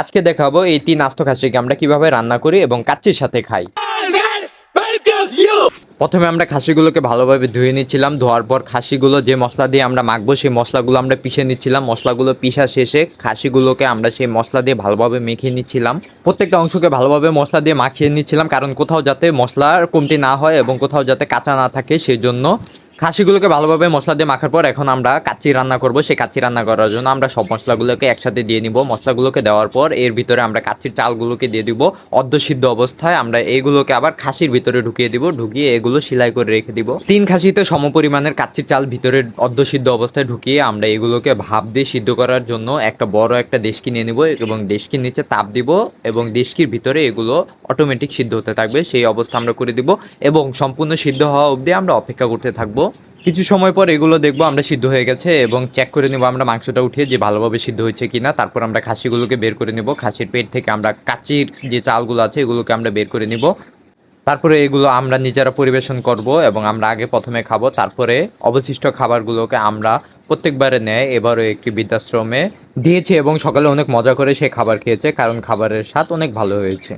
আজকে দেখাবো এই তিন আস্ত খাসিকে আমরা কীভাবে রান্না করি এবং কাচ্চির সাথে খাই। প্রথমে আমরা খাসিগুলোকে ভালোভাবে ধুয়ে নিচ্ছিলাম, ধোয়ার পর খাসিগুলো যে মশলা দিয়ে আমরা মাখবো, সেই মশলাগুলো আমরা পিষে নিচ্ছিলাম। মশলাগুলো পিষা শেষে খাসিগুলোকে আমরা সেই মশলা দিয়ে ভালোভাবে মেখে নিচ্ছিলাম। প্রত্যেকটা অংশকে ভালোভাবে মশলা দিয়ে মাখিয়ে নিচ্ছিলাম, কারণ কোথাও যাতে মশলার কমতি না হয় এবং কোথাও যাতে কাঁচা না থাকে সেই জন্য খাসিগুলোকে ভালোভাবে মশলা দিয়ে মাখার পর এখন আমরা কাচ্চি রান্না করব। সেই কাচ্চি রান্না করার জন্য আমরা সব মশলাগুলোকে একসাথে দিয়ে নিব। মশলাগুলোকে দেওয়ার পর এর ভিতরে আমরা কাচ্চির চালগুলোকে দিয়ে দিব। অর্ধসিদ্ধ অবস্থায় আমরা এইগুলোকে আবার খাসির ভিতরে ঢুকিয়ে দিব। ঢুকিয়ে এগুলো সেলাই করে রেখে দিব। তিন খাসিতে সমপরিমাণের কাচ্চির চাল ভিতরে অর্ধসিদ্ধ অবস্থায় ঢুকিয়ে আমরা এগুলোকে ভাপ দিয়ে সিদ্ধ করার জন্য একটা বড় একটা দেশকি নিয়ে নিব এবং দেশকির নিচে তাপ দিব এবং দেশকির ভিতরে এগুলো অটোমেটিক সিদ্ধ হতে থাকবে। সেই অবস্থা আমরা করে দিব এবং সম্পূর্ণ সিদ্ধ হওয়া অবধি আমরা অপেক্ষা করতে থাকব। কিছু সময় পর এগুলো দেখব, আমরা সিদ্ধ হয়ে গেছে এবং চেক করে নেব আমরা মাংসটা উঠিয়ে যে ভালোভাবে সিদ্ধ হয়েছে কিনা। তারপর আমরা খাসিগুলোকে বের করে নেব। খাসির পেট থেকে আমরা কাচির যে চালগুলো আছে, এগুলোকে আমরা বের করে নিব। তারপরে এগুলো আমরা নিজেরা পরিবেশন করব এবং আমরা আগে প্রথমে খাব। তারপরে অবশিষ্ট খাবারগুলোকে আমরা প্রত্যেকবারে নেয়। এবারও একটি বৃদ্ধাশ্রমে দিয়েছে এবং সকালে অনেক মজা করে সে খাবার খেয়েছে, কারণ খাবারের স্বাদ অনেক ভালো হয়েছে।